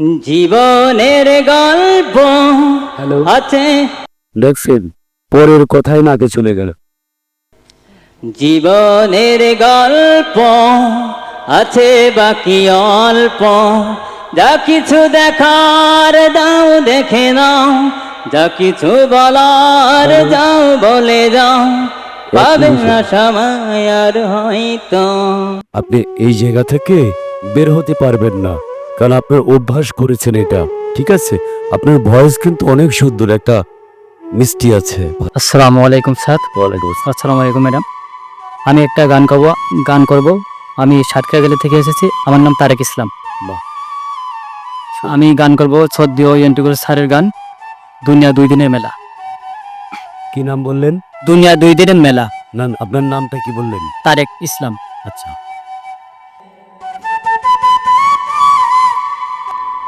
জীবনের গল্প হ্যালো। আছে। দেখছেন পরের কথাই নাকে চলে গেল। জীবনের গল্প আছে বাকি অল্প। যা কিছু দেখার দাও দেখে নাও। যা কিছু বলার যাও বলে যাও। পাবে না সময় আর হয়তো। আপনি এই জায়গা থেকে বের হতে পারবেন না। কারণ আপনার অভ্যাস করেছেন এটা ঠিক আছে? আপনার ভয়েস কিন্তু অনেক সুন্দর একটা মিষ্টি আছে। আসসালামু আলাইকুম স্যার। ওয়ালাইকুম আসসালাম। আসসালামু আলাইকুম ম্যাডাম। আমি একটা গান করব গান করব। আমি সাতক্ষীরা থেকে এসেছি। আমার নাম তারেক ইসলাম। আমি গান করব সদ্য এন্টুকুর স্যারের গান দুনিয়া দুই দিনের মেলা। কি নাম বললেন? দুনিয়া দুই দিনের মেলা। না আপনার নামটা কি বললেন? তারেক ইসলাম। আচ্ছা।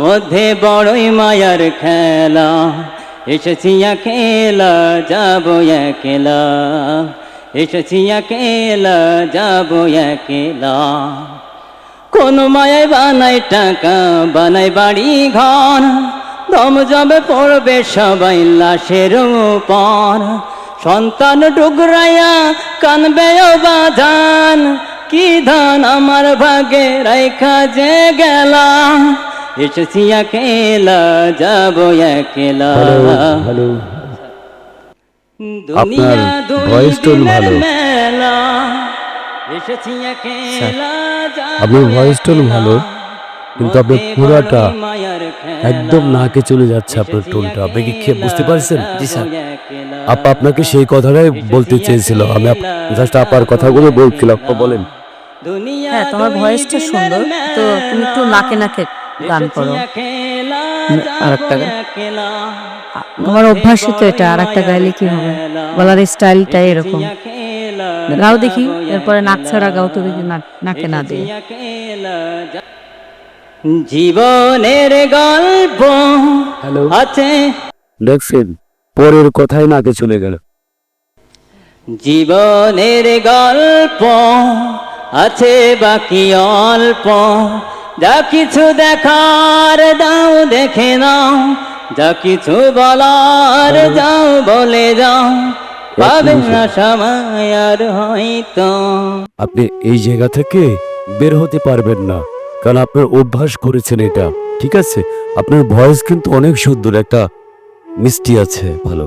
মধ্যে বড়ই মায়ার খেলা। এসেছি একেলা, যাব একেলা। এসেছি একেলা, যাব একেলা। কোন মায়ায় বানাই টাকা, বানাই বাড়ি ঘর। দম জবে পড়বে সবাই লাশের উপর। সন্তান ডুগরাইয়া কানবে ও বাজান কি ধান আমার ভাগে রাইখা যে গেলা? এসেছি একেলা যাব একেলা আপনার tone দিনের ভালো। আপনার voice tone একেলা। ভালো, কিন্তু আপনার পুরাটা। একদম নাকে চলে যাচ্ছে আপনার টোনটা আপনি কি খেয়ে বুঝতে পারছেন জি স্যার। আপা আপনাকে সেই কথাটাই বলতে চেয়েছিল। আমি জাস্ট আপার কথাগুলো বলছিলাম। বলেন। হ্যাঁ তোমার ভয়েসটা সুন্দর। তো তুমি একটু নাকে নাকে গান করো। আরেকটা গান? তোমার অভ্যাসই তো এটা আর একটা গাইলে কি হবে? গলার স্টাইলটাই এরকম। গাও দেখি এরপরে নাক ছাড়া গাও তো দেখি নাকে না দিয়ে। জীবনের গল্প হ্যালো। আছে। দেখছেন পরের কথাই নাকে চলে গেল। জীবনের গল্প আছে বাকি অল্প যা কিছু দেখার দাও দেখে নাও যা কিছু বলার যাও বলে যাও পাবে না সময় আর হয়তো। আপনি এই জায়গা থেকে বের হতে পারবেন না কারণ আপনার অভ্যাস করেছেন এটা ঠিক আছে? আপনার ভয়েস কিন্তু অনেক সুন্দর একটা মিষ্টি আছে ভালো।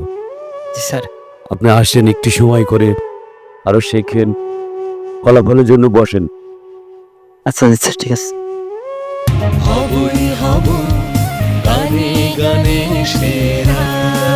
স্যার। আপনি আসেন একটু সময় করে আরও শেখেন ফলাফলের জন্য বসেন। আচ্ছা স্যার ঠিক আছে। হবই হব গানে গানে সেরা।